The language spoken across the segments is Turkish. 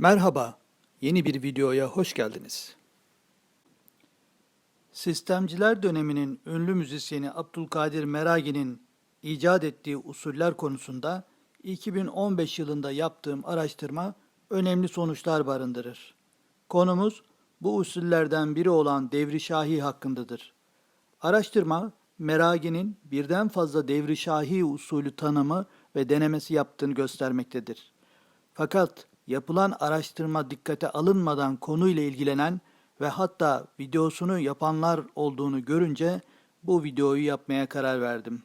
Merhaba, yeni bir videoya hoş geldiniz. Sistemciler döneminin ünlü müzisyeni Abdülkadir Meragi'nin icat ettiği usuller konusunda 2015 yılında yaptığım araştırma önemli sonuçlar barındırır. Konumuz bu usullerden biri olan Devri Şahi hakkındadır. Araştırma, Meragi'nin birden fazla Devri Şahi usulü tanımı ve denemesi yaptığını göstermektedir. Fakat yapılan araştırma dikkate alınmadan konuyla ilgilenen ve hatta videosunu yapanlar olduğunu görünce bu videoyu yapmaya karar verdim.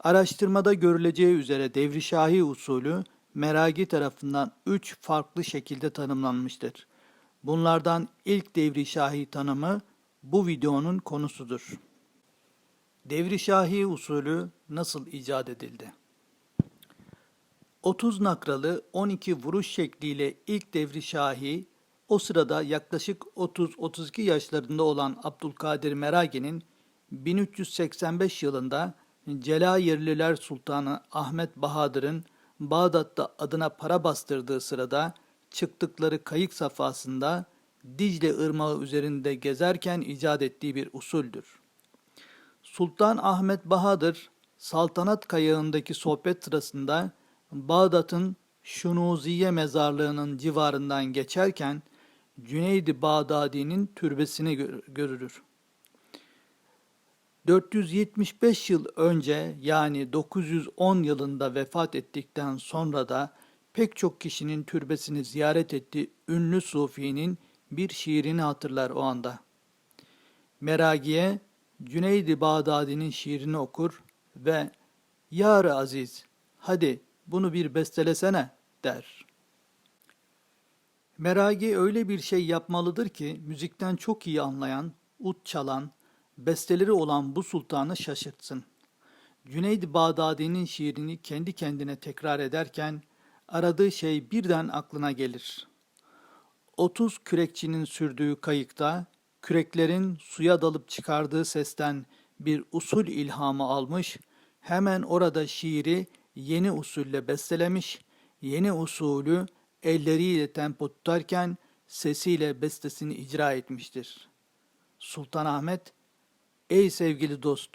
Araştırmada görüleceği üzere Devri Şahi usulü Meragi tarafından üç farklı şekilde tanımlanmıştır. Bunlardan ilk Devri Şahi tanımı bu videonun konusudur. Devri Şahi usulü nasıl icat edildi? 30 nakralı 12 vuruş şekliyle ilk devri şahi, o sırada yaklaşık 30-32 yaşlarında olan Abdülkadir Meragi'nin 1385 yılında Celayirliler Sultanı Ahmet Bahadır'ın Bağdat'ta adına para bastırdığı sırada çıktıkları kayık safhasında Dicle Irmağı üzerinde gezerken icat ettiği bir usuldür. Sultan Ahmet Bahadır, saltanat kayağındaki sohbet sırasında Bağdat'ın Şunuziye mezarlığının civarından geçerken Cüneydi Bağdadi'nin türbesini gör- görülür. 475 yıl önce yani 910 yılında vefat ettikten sonra da pek çok kişinin türbesini ziyaret ettiği ünlü Sufi'nin bir şiirini hatırlar o anda. Meragiye Cüneydi Bağdadi'nin şiirini okur ve Yar Aziz hadi bunu bir bestelesene der. Meragi öyle bir şey yapmalıdır ki müzikten çok iyi anlayan, ut çalan, besteleri olan bu sultanı şaşırtsın. Cüneyd Bağdadi'nin şiirini kendi kendine tekrar ederken aradığı şey birden aklına gelir. 30 kürekçinin sürdüğü kayıkta küreklerin suya dalıp çıkardığı sesten bir usul ilhamı almış, hemen orada şiiri yeni usulle bestelemiş, yeni usulü elleriyle tempo tutarken sesiyle bestesini icra etmiştir. Sultan Ahmet, ey sevgili dost,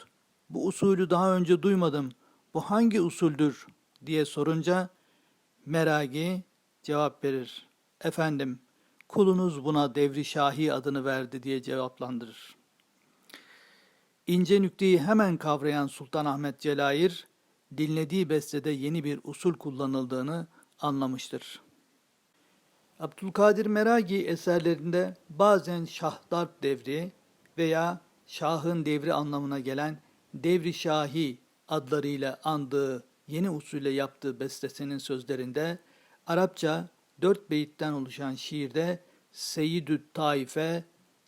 bu usulü daha önce duymadım, bu hangi usuldür diye sorunca, Meragi cevap verir. Efendim, kulunuz buna Devri Şahi adını verdi diye cevaplandırır. İnce nükteyi hemen kavrayan Sultan Ahmet Celayir, dinlediği bestede yeni bir usul kullanıldığını anlamıştır. Abdülkadir Meragi eserlerinde bazen Şahdarp devri veya Şah'ın devri anlamına gelen Devri Şahi adlarıyla andığı yeni usulle yaptığı bestesinin sözlerinde Arapça dört beyitten oluşan şiirde Seyyidü Taife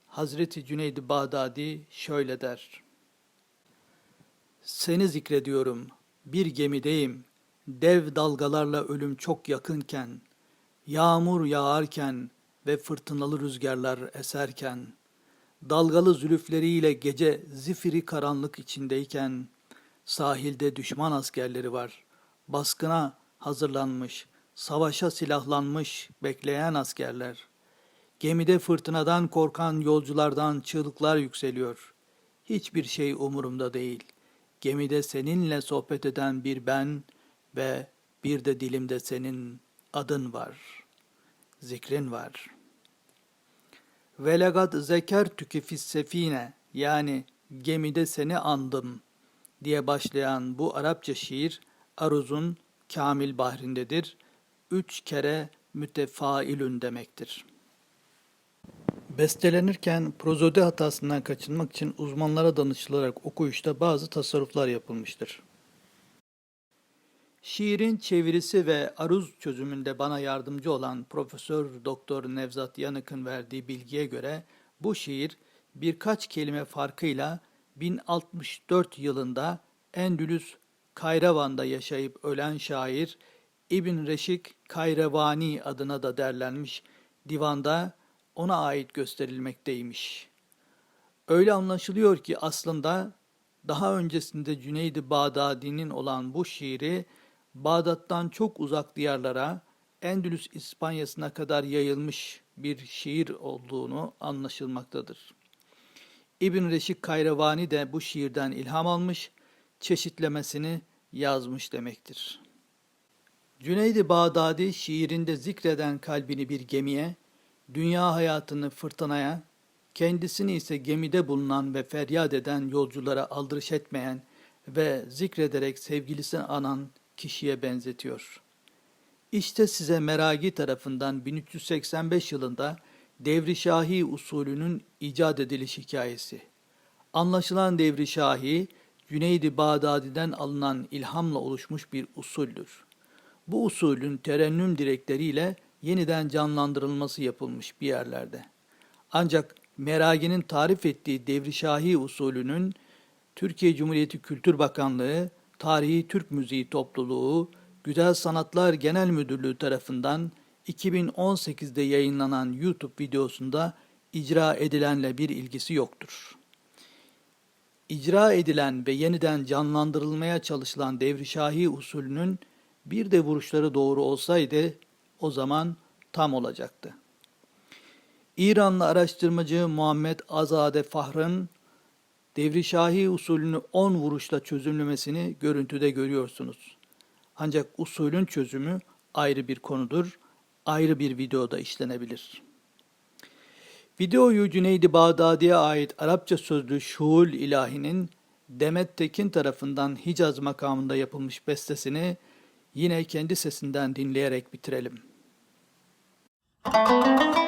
Hazreti Cüneyd-i Bağdadi şöyle der. Seni zikrediyorum, bir gemideyim, dev dalgalarla ölüm çok yakınken, yağmur yağarken ve fırtınalı rüzgarlar eserken, dalgalı zülüfleriyle gece zifiri karanlık içindeyken, sahilde düşman askerleri var, baskına hazırlanmış, savaşa silahlanmış bekleyen askerler. Gemide fırtınadan korkan yolculardan çığlıklar yükseliyor. Hiçbir şey umurumda değil. Gemide seninle sohbet eden bir ben ve bir de dilimde senin adın var. Zikrin var. Velagat zeker tüki fissefine yani gemide seni andım diye başlayan bu Arapça şiir Aruz'un Kamil Bahrindedir. Üç kere mütefailün demektir. Bestelenirken prozode hatasından kaçınmak için uzmanlara danışılarak okuyuşta bazı tasarruflar yapılmıştır. Şiirin çevirisi ve aruz çözümünde bana yardımcı olan Profesör Doktor Nevzat Yanık'ın verdiği bilgiye göre bu şiir birkaç kelime farkıyla 1064 yılında Endülüs Kayravan'da yaşayıp ölen şair İbn Reşik Kayravani adına da derlenmiş divanda ona ait gösterilmekteymiş. Öyle anlaşılıyor ki aslında daha öncesinde Cüneydi Bağdadi'nin olan bu şiiri Bağdat'tan çok uzak diyarlara Endülüs İspanyası'na kadar yayılmış bir şiir olduğunu anlaşılmaktadır. İbn Reşik Kayravani de bu şiirden ilham almış, çeşitlemesini yazmış demektir. Cüneydi Bağdadi şiirinde zikreden kalbini bir gemiye, dünya hayatını fırtınaya, kendisini ise gemide bulunan ve feryat eden yolculara aldırış etmeyen ve zikrederek sevgilisini anan kişiye benzetiyor. İşte size Meragi tarafından 1385 yılında Devri Şahi usulünün icat ediliş hikayesi. Anlaşılan Devri Şahi, Cüneydi Bağdadi'den alınan ilhamla oluşmuş bir usuldür. Bu usulün terennüm direkleriyle yeniden canlandırılması yapılmış bir yerlerde. Ancak Meragi'nin tarif ettiği Devri Şahi usulünün Türkiye Cumhuriyeti Kültür Bakanlığı, Tarihi Türk Müziği Topluluğu, Güzel Sanatlar Genel Müdürlüğü tarafından 2018'de yayınlanan YouTube videosunda icra edilenle bir ilgisi yoktur. İcra edilen ve yeniden canlandırılmaya çalışılan Devri Şahi usulünün bir de vuruşları doğru olsaydı o zaman tam olacaktı. İranlı araştırmacı Muhammed Azade Fahr'ın Devri Şahi usulünü 10 vuruşla çözümlemesini görüntüde görüyorsunuz. Ancak usulün çözümü ayrı bir konudur, ayrı bir videoda işlenebilir. Videoyu Cüneydi Bağdadi'ye ait Arapça sözlü Şuul ilahinin Demet Tekin tarafından Hicaz makamında yapılmış bestesini yine kendi sesinden dinleyerek bitirelim. ve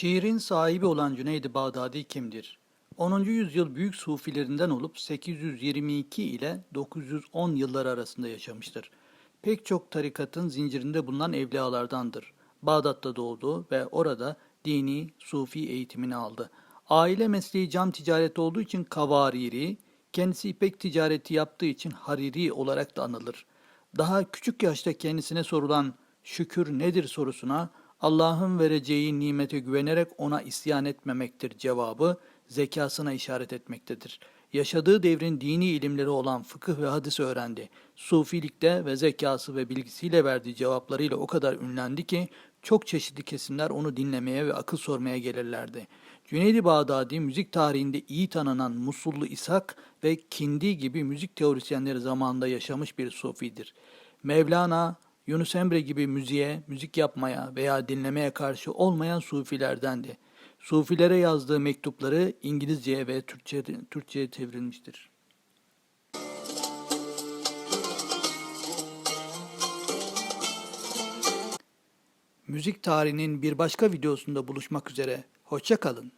Şiirin sahibi olan Cüneydi Bağdadi kimdir? 10. yüzyıl büyük sufilerinden olup 822 ile 910 yılları arasında yaşamıştır. Pek çok tarikatın zincirinde bulunan evliyalardandır. Bağdat'ta doğdu ve orada dini, sufi eğitimini aldı. Aile mesleği cam ticareti olduğu için kavariri, Kendisi ipek ticareti yaptığı için Hariri olarak da anılır. Daha küçük yaşta kendisine sorulan şükür nedir sorusuna Allah'ın vereceği nimete güvenerek ona isyan etmemektir cevabı zekasına işaret etmektedir. Yaşadığı devrin dini ilimleri olan fıkıh ve hadis öğrendi. Sufilikte ve zekası ve bilgisiyle verdiği cevaplarıyla o kadar ünlendi ki çok çeşitli kesimler onu dinlemeye ve akıl sormaya gelirlerdi. Cüneydi Bağdadi müzik tarihinde iyi tanınan Musullu İshak ve Kindi gibi müzik teorisyenleri zamanında yaşamış bir sufidir. Mevlana, Yunus Emre gibi müziğe, müzik yapmaya veya dinlemeye karşı olmayan sufilerdendi. Sufilere yazdığı mektupları İngilizceye ve Türkçe, Türkçe'ye çevrilmiştir. Müzik tarihinin bir başka videosunda buluşmak üzere. Hoşça kalın.